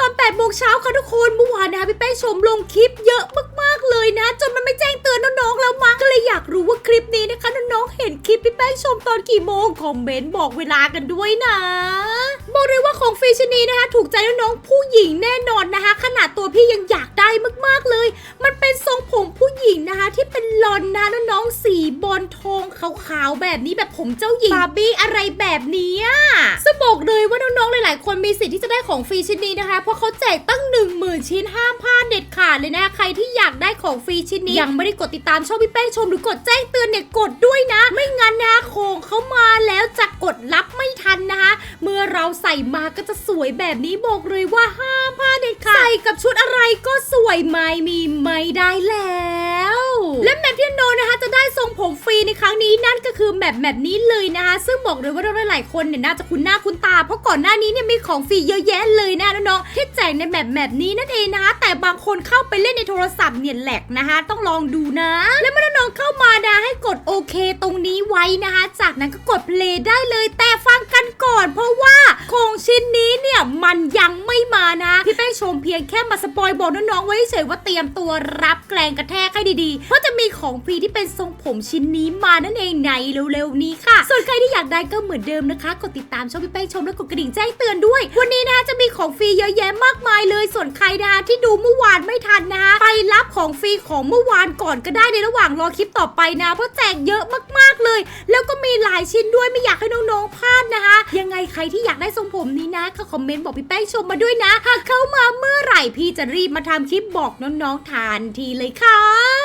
ตอน8โมงเช้าค่ะทุกคนเมื่อวานนะคะพี่แป้งชมลงคลิปเยอะมากๆเลยนะ จนมันไม่แจ้งเตือนน้องๆแล้วมั้งก็เลยอยากรู้ว่าคลิปนี้นะคะน้องๆเห็นคลิปพี่แป้งชมตอนกี่โมงคอมเมนต์บอกเวลากันด้วยนะบอกเลยว่าของฟรีชนนี้นะคะ ถูกใจน้องๆผู้หญิงแน่นอนนะคะ ขนาดตัวพี่ยังอยาก ลอนนะน้องๆสีบอลทองขาวๆแบบนี้แบบผมเจ้าหญิงบาร์บี้อะไรแบบนี้อะซึ่งบอกเลยว่าน้องๆหลายๆ คนมีสิทธิ์ที่จะได้ของฟรีชิ้นนี้นะคะ เพราะเขาแจกตั้ง 1 0,000 ชิ้นห้ามพลาดเด็ดขาดเลยนะใครที่อยากได้ของฟรีชิ้นนี้ ยังไม่ได้กดติดตามช่องพี่แป้งชมหรือกดแจ้งเตือนเนี่ยกดด้วยนะ ไม่งั้นนะของเขามาแล้วจะกดรับไม่ทันนะคะ เมื่อเราใส่มาก็จะสวยแบบนี้บอกเลยว่าห้ามพลาดเด็ดขาดใส่กับชุดอะไรก็สวยไม่มีไม่ได้แล้ว และแมทที่โนนะคะจะได้ ทรงผมฟรีในครั้งนี้นั่นก็คือแมทแมทนี้เลยนะคะ ซึ่งบอกเลยว่าเราหลายๆคนเนี่ยน่าจะคุ้นหน้าคุ้นตา เพราะก่อนหน้านี้เนี่ยมีของฟรีเยอะแยะเลยนะน้องๆที่แจกในแมทแมทนี้นั่นเองนะคะ แต่บางคนเข้าไปเล่นในโทรศัพท์เนี่ยแหลกนะคะ ต้องลองดูนะ และเมื่อน้องๆเข้ามานะให้กดโอเค ตรงนี้ไว้นะคะ จากนั้นก็กดเพลย์ได้เลยแต่ กันก่อน เพราะว่าของชิ้นนี้เนี่ยมันยังไม่มานะพี่แป้งชมเพียงแค่มาสปอยบอกน้องๆไว้เฉยว่าเตรียมตัวรับแกลงกระแทกให้ดีๆ เพราะจะมีของฟรีที่เป็นทรงผมชิ้นนี้มานั่นเองในเร็วๆนี้ค่ะ ส่วนใครที่อยากได้ก็เหมือนเดิมนะคะ กดติดตามช่องพี่แป้งชมและกดกระดิ่งแจ้งเตือนด้วย วันนี้นะคะจะมีของฟรีเยอะแยะมากมายเลย ส่วนใครนะคะที่ดูเมื่อวานไม่ทันนะคะไปรับของฟรีของเมื่อวานก่อนก็ได้ในระหว่างรอคลิปต่อไปนะ เพราะแจกเยอะมากๆเลยายชิ้นด้วยไม่อยากให้น้องๆพลาดนะคะ ยังไงใครที่อยากได้ทรงผมนี้นะก็คอมเมนต์บอกพี่แป้งชมมาด้วยนะ หากเข้ามาเมื่อไหร่พี่จะรีบมาทำคลิปบอกน้องๆทันทีเลยค่ะ